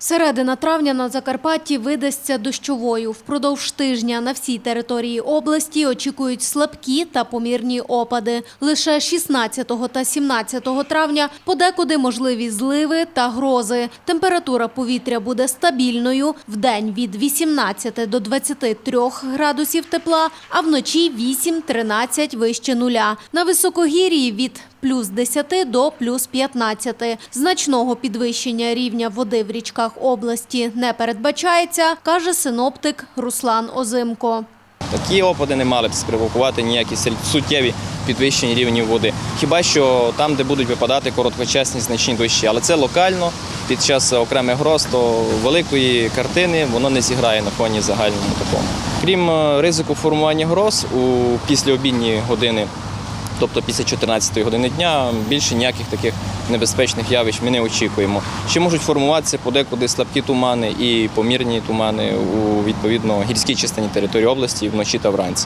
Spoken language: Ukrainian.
Середина травня на Закарпатті видасться дощовою. Впродовж тижня на всій території області очікують слабкі та помірні опади. Лише 16 та 17 травня подекуди можливі зливи та грози. Температура повітря буде стабільною. Вдень від 18 до 23 градусів тепла, а вночі 8-13 вище нуля. На високогір'ї від плюс 10 до плюс 15. Значного підвищення рівня води в річках області не передбачається, каже синоптик Руслан Озимко. Такі опади не мали б спровокувати ніякі суттєві підвищення рівнів води. Хіба що там, де будуть випадати короткочасні значні дощі, але це локально під час окремих гроз, то великої картини воно не зіграє на фоні загальному такому. Крім е, ризику формування гроз у післяобідні години, тобто після 14 години дня, більше ніяких таких небезпечних явищ ми не очікуємо. Ще можуть формуватися подекуди слабкі тумани і помірні тумани у відповідно гірській частині території області вночі та вранці.